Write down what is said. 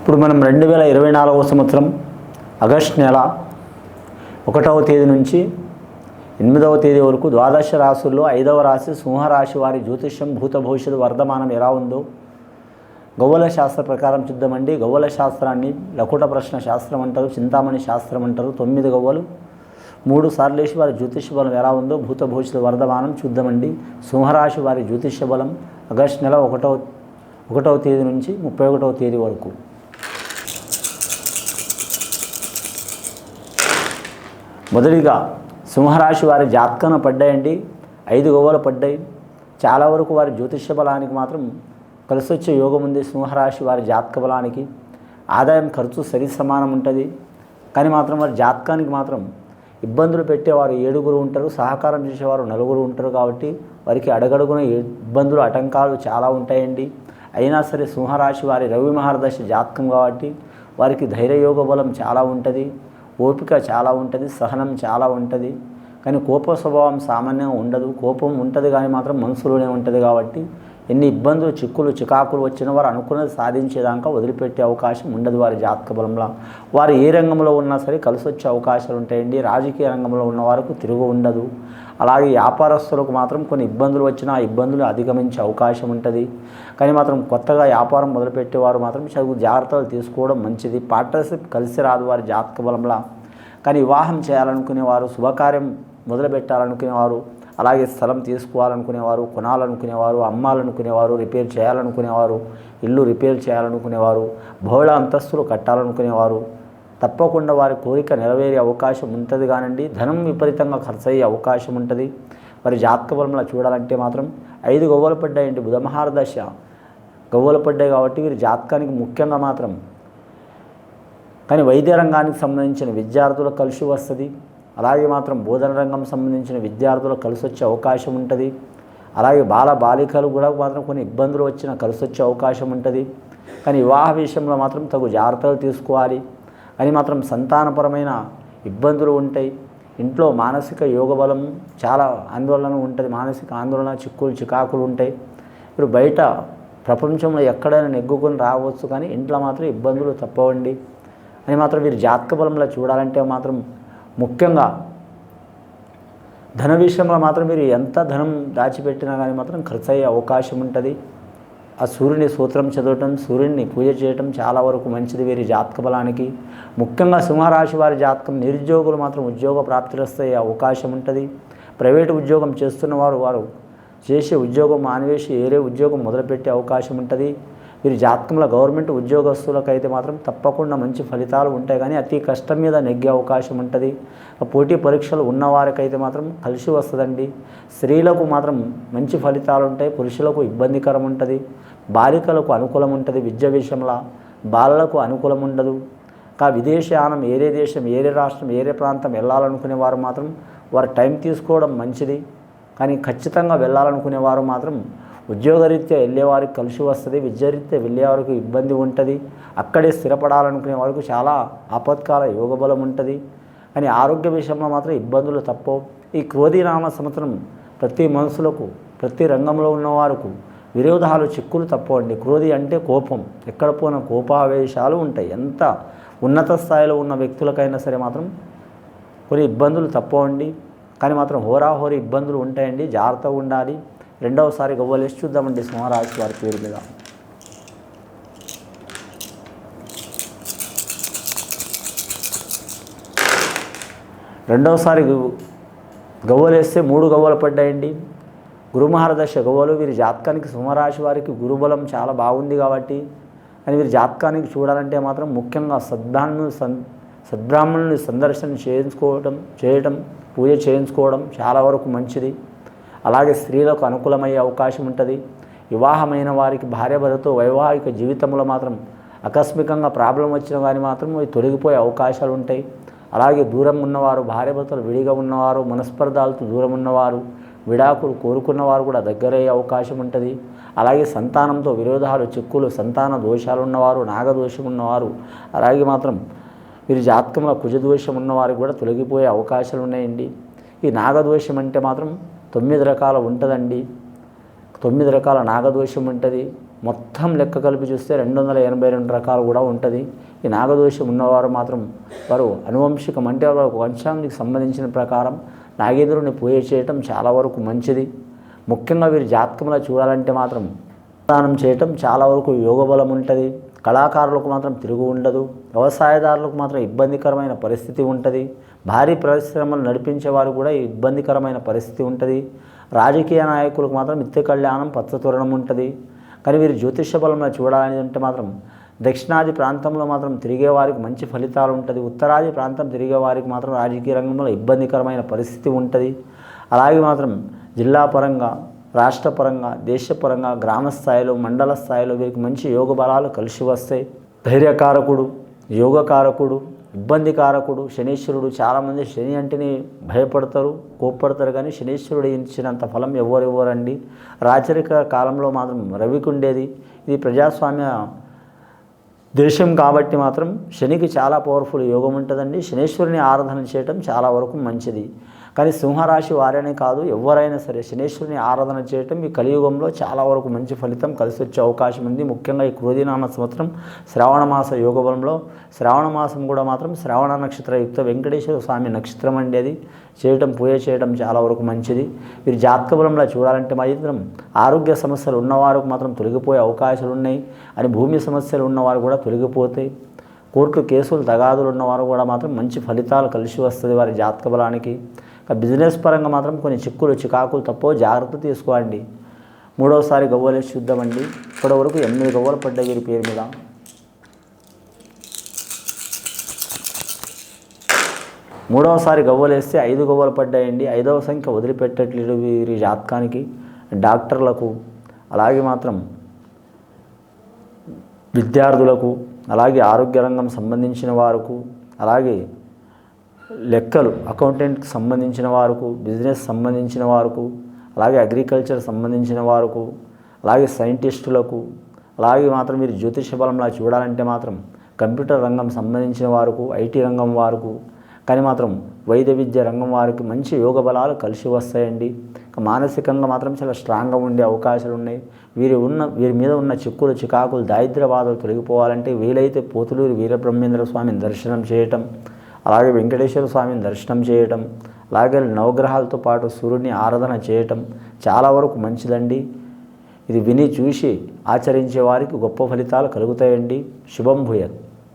ఇప్పుడు మనం రెండు వేల ఇరవై నాలుగవ సంవత్సరం ఆగస్ట్ నెల ఒకటవ తేదీ నుంచి ఎనిమిదవ తేదీ వరకు ద్వాదశ రాశుల్లో ఐదవ రాశి సింహరాశి వారి జ్యోతిష్యం భూత భవిష్యత్తు వర్ధమానం ఎలా ఉందో గౌవల శాస్త్ర ప్రకారం చూద్దామండి. గవ్వల శాస్త్రాన్ని లకుట ప్రశ్న శాస్త్రం అంటారు చింతామణి శాస్త్రం అంటారు. తొమ్మిది గవ్వలు మూడు సార్లు వేసి వారి జ్యోతిష్య బలం ఎలా ఉందో భూత భవిష్యత్తు వర్ధమానం చూద్దామండి. సింహరాశి వారి జ్యోతిష్య బలం ఆగస్ట్ నెల ఒకటవ ఒకటవ తేదీ నుంచి ముప్పై ఒకటవ తేదీ వరకు. మొదటిగా సింహరాశి వారి జాతకన పడ్డాయండి. ఐదు గవ్వలు పడ్డాయి. చాలా వరకు వారి జ్యోతిష్య బలానికి మాత్రం కలిసి వచ్చే యోగం ఉంది సింహరాశి వారి జాతక బలానికి. ఆదాయం ఖర్చు సరి సమానం ఉంటుంది. కానీ మాత్రం వారి జాతకానికి మాత్రం ఇబ్బందులు పెట్టేవారు ఏడుగురు ఉంటారు సహకారం చేసేవారు నలుగురు ఉంటారు కాబట్టి వారికి అడగడుగున ఇబ్బందులు ఆటంకాలు చాలా ఉంటాయండి. అయినా సరే సింహరాశి వారి రవి మహర్దశ జాతకం కాబట్టి వారికి ధైర్యయోగ బలం చాలా ఉంటుంది. ఓపిక చాలా ఉంటుంది సహనం చాలా ఉంటుంది. కానీ కోప స్వభావం సామాన్యంగా ఉండదు. కోపం ఉంటుంది కానీ మాత్రం మనసులోనే ఉంటుంది కాబట్టి ఎన్ని ఇబ్బందులు చిక్కులు చికాకులు వచ్చిన వారు అనుకున్నది సాధించేదాకా వదిలిపెట్టే అవకాశం ఉండదు వారి జాతక బలంలో. వారు ఏ రంగంలో ఉన్నా సరే కలిసి వచ్చే అవకాశాలు ఉంటాయండి. రాజకీయ రంగంలో ఉన్న వారికి తిరుగు ఉండదు. అలాగే వ్యాపారస్తులకు మాత్రం కొన్ని ఇబ్బందులు వచ్చినా ఆ ఇబ్బందులు అధిగమించే అవకాశం ఉంటుంది. కానీ మాత్రం కొత్తగా వ్యాపారం మొదలుపెట్టేవారు మాత్రం చదువు జాగ్రత్తలు తీసుకోవడం మంచిది. పార్ట్నర్షిప్ కలిసి రాదు వారి జాతక బలంలో. కానీ వివాహం చేయాలనుకునేవారు శుభకార్యం మొదలుపెట్టాలనుకునేవారు అలాగే స్థలం తీసుకోవాలనుకునేవారు కొనాలనుకునేవారు అమ్మాలనుకునేవారు రిపేర్ చేయాలనుకునేవారు ఇల్లు రిపేర్ చేయాలనుకునేవారు బహుళ అంతస్తులు కట్టాలనుకునేవారు. తప్పకుండా వారి కోరిక నెరవేరే అవకాశం ఉంటుంది కానండి. ధనం విపరీతంగా ఖర్చు అయ్యే అవకాశం ఉంటుంది. మరి జాతక బలంలో చూడాలంటే మాత్రం ఐదు గవ్వలు పడ్డాయండి బుధమహారదశ. గవ్వలు పడ్డాయి కాబట్టి వీరి జాతకానికి ముఖ్యంగా మాత్రం. కానీ వైద్య రంగానికి సంబంధించిన విద్యార్థులకు కలిసి వస్తుంది. అలాగే మాత్రం బోధన రంగం సంబంధించిన విద్యార్థులు కలిసి వచ్చే అవకాశం ఉంటుంది. అలాగే బాల బాలికలు కూడా మాత్రం కొన్ని ఇబ్బందులు వచ్చినా కలిసి వచ్చే అవకాశం ఉంటుంది. కానీ వివాహ విషయంలో మాత్రం తగు జాగ్రత్తలు తీసుకోవాలి. అని మాత్రం సంతానపరమైన ఇబ్బందులు ఉంటాయి. ఇంట్లో మానసిక యోగ బలం చాలా ఆందోళన ఉంటుంది. మానసిక ఆందోళన చిక్కులు చికాకులు ఉంటాయి. ఇప్పుడు బయట ప్రపంచంలో ఎక్కడైనా నెగ్గుకొని రావచ్చు కానీ ఇంట్లో మాత్రం ఇబ్బందులు తప్పవండి. అని మాత్రం వీరి జాతక బలంలో చూడాలంటే మాత్రం ముఖ్యంగా ధన విషయంలో మాత్రం మీరు ఎంత ధనం దాచిపెట్టినా కానీ మాత్రం ఖర్చు అయ్యే అవకాశం ఉంటుంది. ఆ సూర్యుని సూత్రం చదవటం సూర్యుడిని పూజ చేయటం చాలా వరకు మంచిది వీరి జాతక బలానికి ముఖ్యంగా సింహరాశి వారి జాతకం నిరుద్యోగులు మాత్రం ఉద్యోగ ప్రాప్తిరస్తయ్యే అవకాశం ఉంటుంది. ప్రైవేటు ఉద్యోగం చేస్తున్న వారు వారు చేసే ఉద్యోగం మానివేసి వేరే ఉద్యోగం మొదలుపెట్టే అవకాశం ఉంటుంది. వీరి జాతకంలో గవర్నమెంట్ ఉద్యోగస్తులకైతే మాత్రం తప్పకుండా మంచి ఫలితాలు ఉంటాయి కానీ అతి కష్టం మీద నెగ్గే అవకాశం ఉంటుంది. పోటీ పరీక్షలు ఉన్నవారికైతే మాత్రం కలిసి వస్తుందండి. స్త్రీలకు మాత్రం మంచి ఫలితాలు ఉంటాయి పురుషులకు ఇబ్బందికరం ఉంటుంది బాలికలకు అనుకూలం ఉంటుంది విద్య విషయంలో బాలలకు అనుకూలం ఉండదు. కా విదేశయానం ఏరే దేశం ఏరే రాష్ట్రం ఏరే ప్రాంతం వెళ్ళాలనుకునే వారు మాత్రం వారు టైం తీసుకోవడం మంచిది. కానీ ఖచ్చితంగా వెళ్ళాలనుకునేవారు మాత్రం ఉద్యోగరీత్యా వెళ్ళేవారికి కలిసి వస్తుంది విద్యారీత్యా వెళ్ళేవారికి ఇబ్బంది ఉంటుంది అక్కడే స్థిరపడాలనుకునే వారికి చాలా ఆపత్కాల యోగబలం ఉంటుంది. కానీ ఆరోగ్య విషయంలో మాత్రం ఇబ్బందులు తప్పవు. ఈ క్రోధినామ సంవత్సరం ప్రతి మనసులకు ప్రతి రంగంలో ఉన్నవారికి విరోధాలు చిక్కులు తప్పవండి. క్రోధి అంటే కోపం. ఎక్కడ పోయిన కోపావేశాలు ఉంటాయి. ఎంత ఉన్నత స్థాయిలో ఉన్న వ్యక్తులకైనా సరే మాత్రం కొన్ని ఇబ్బందులు తప్పవండి. కానీ మాత్రం హోరాహోరీ ఇబ్బందులు ఉంటాయండి. జాగ్రత్తగా ఉండాలి. రెండవసారి గవ్వలేసి చూద్దామండి సింహరాశి వారి పేరు మీద. రెండవసారి గు- గవ్వలేస్తే మూడు గవ్వలు పడ్డాయండి. గురుమహారదశ గవ్వలు వీరి జాతకానికి సింహరాశి వారికి గురుబలం చాలా బాగుంది కాబట్టి అని వీరి జాతకానికి చూడాలంటే మాత్రం ముఖ్యంగా సద్బ్రాహ్మణులు సన్ సద్బ్రాహ్మణుని సందర్శన చేయించుకోవడం చేయటం పూజ చేయించుకోవడం చాలా వరకు మంచిది. అలాగే స్త్రీలకు అనుకూలమయ్యే అవకాశం ఉంటుంది. వివాహమైన వారికి భార్యాభర్తతో వైవాహిక జీవితంలో మాత్రం ఆకస్మికంగా ప్రాబ్లం వచ్చిన కానీ మాత్రం అవి తొలగిపోయే అవకాశాలు ఉంటాయి. అలాగే దూరం ఉన్నవారు భార్యాభర్తలు విడిగా ఉన్నవారు మనస్పర్ధాలతో దూరం ఉన్నవారు విడాకులు కోరుకున్నవారు కూడా దగ్గరయ్యే అవకాశం ఉంటుంది. అలాగే సంతానంతో విరోధాలు చిక్కులు సంతాన దోషాలు ఉన్నవారు నాగదోషం ఉన్నవారు అలాగే మాత్రం వీరి జాతకంలో కుజదోషం ఉన్నవారికి కూడా తొలగిపోయే అవకాశాలు ఉన్నాయండి. ఈ నాగదోషం అంటే మాత్రం తొమ్మిది రకాల ఉంటుందండి. తొమ్మిది రకాల నాగదోషం ఉంటుంది. మొత్తం లెక్క కలిపి చూస్తే రెండు వందల ఎనభై రెండు రకాలు కూడా ఉంటుంది. ఈ నాగదోషం ఉన్నవారు మాత్రం వారు అనువంశికం అంటే వారు వంశానికి సంబంధించిన ప్రకారం నాగేంద్రుని పూజ చేయటం చాలా వరకు మంచిది. ముఖ్యంగా వీరి జాతకంలో చూడాలంటే మాత్రం దానం చేయటం చాలా వరకు యోగ బలం ఉంటుంది. కళాకారులకు మాత్రం తిరుగు ఉండదు. వ్యవసాయదారులకు మాత్రం ఇబ్బందికరమైన పరిస్థితి ఉంటుంది. భారీ పరిశ్రమలు నడిపించే వారు కూడా ఇబ్బందికరమైన పరిస్థితి ఉంటుంది. రాజకీయ నాయకులకు మాత్రం నిత్య కళ్యాణం పచ్చతోరణం ఉంటుంది. కానీ వీరు జ్యోతిష బలంలో చూడాలని అంటే మాత్రం దక్షిణాది ప్రాంతంలో మాత్రం తిరిగే వారికి మంచి ఫలితాలు ఉంటుంది. ఉత్తరాది ప్రాంతం తిరిగే వారికి మాత్రం రాజకీయ రంగంలో ఇబ్బందికరమైన పరిస్థితి ఉంటుంది. అలాగే మాత్రం జిల్లా పరంగా రాష్ట్ర పరంగా దేశపరంగా గ్రామ స్థాయిలో మండల స్థాయిలో వీరికి మంచి యోగ బలాలు కలిసి వస్తాయి. ధైర్యకారకుడు యోగకారకుడు ఇబ్బందికారకుడు శనీశ్వరుడు చాలామంది శని అంటేనే భయపడతారు కోప్పడతారు కానీ శనీశ్వరుడు ఇచ్చినంత ఫలం ఎవరు ఇవ్వరండి. రాచరిక కాలంలో మాత్రం రవికి ఉండేది ఇది ప్రజాస్వామ్య దేశం కాబట్టి మాత్రం శనికి చాలా పవర్ఫుల్ యోగం ఉంటుందండి. శనీశ్వరుని ఆరాధన చేయటం చాలా వరకు మంచిది. కానీ సింహరాశి వారనే కాదు ఎవరైనా సరే శనేశ్వరుని ఆరాధన చేయటం ఈ కలియుగంలో చాలా వరకు మంచి ఫలితం కలిసి వచ్చే అవకాశం ఉంది. ముఖ్యంగా ఈ క్రోధినామ సంవత్సరం శ్రావణ మాస యోగ బలంలో శ్రావణ మాసం కూడా మాత్రం శ్రావణ నక్షత్ర యుక్త వెంకటేశ్వర స్వామి నక్షత్రం అండి అది. చేయటం పూజ చేయడం చాలా వరకు మంచిది. మీరు జాతక బలంలో చూడాలంటే మాత్రం ఆరోగ్య సమస్యలు ఉన్నవారికి మాత్రం తొలగిపోయే అవకాశాలు ఉన్నాయి. అని భూమి సమస్యలు ఉన్నవారు కూడా తొలగిపోతాయి. కోర్టు కేసులు తగాదులు ఉన్నవారు కూడా మాత్రం మంచి ఫలితాలు కలిసి వస్తుంది వారి జాతక బలానికి. బిజినెస్ పరంగా మాత్రం కొన్ని చిక్కులు చికాకులు తప్పో జాగ్రత్త తీసుకోండి మూడవసారి గవ్వలేసి చూద్దామండి. ఇప్పటి వరకు ఎనిమిది గవ్వలు పడ్డాయి వీరి పేరు మీద. మూడవసారి గవ్వలేస్తే ఐదు గవ్వలు పడ్డాయండి. ఐదవ సంఖ్య వదిలిపెట్టట్లేదు వీరి జాతకానికి డాక్టర్లకు అలాగే మాత్రం విద్యార్థులకు అలాగే ఆరోగ్య రంగం సంబంధించిన వారికి అలాగే లెక్కలు అకౌంటెంట్కి సంబంధించిన వారికి బిజినెస్ సంబంధించిన వారికి అలాగే అగ్రికల్చర్ సంబంధించిన వారికి అలాగే సైంటిస్టులకు అలాగే మాత్రం మీరు జ్యోతిష బలంలా చూడాలంటే మాత్రం కంప్యూటర్ రంగం సంబంధించిన వారికి ఐటీ రంగం వారికి కానీ మాత్రం వైద్య విద్య రంగం వారికి మంచి యోగ బలాలు కలిసి వస్తాయండి. మానసికంగా మాత్రం చాలా స్ట్రాంగ్గా ఉండే అవకాశాలు ఉన్నాయి. వీరి ఉన్న వీరి మీద ఉన్న చిక్కులు చికాకులు దారిద్ర బాధలు తొలగిపోవాలంటే వీలైతే పోతులూరు వీరబ్రహ్మేంద్ర స్వామిని దర్శనం చేయటం అలాగే వెంకటేశ్వర స్వామిని దర్శనం చేయటం అలాగే నవగ్రహాలతో పాటు సూర్యుని ఆరాధన చేయటం చాలా వరకు మంచిదండి. ఇది విని చూసి ఆచరించే వారికి గొప్ప ఫలితాలు కలుగుతాయండి. శుభం భూయత్.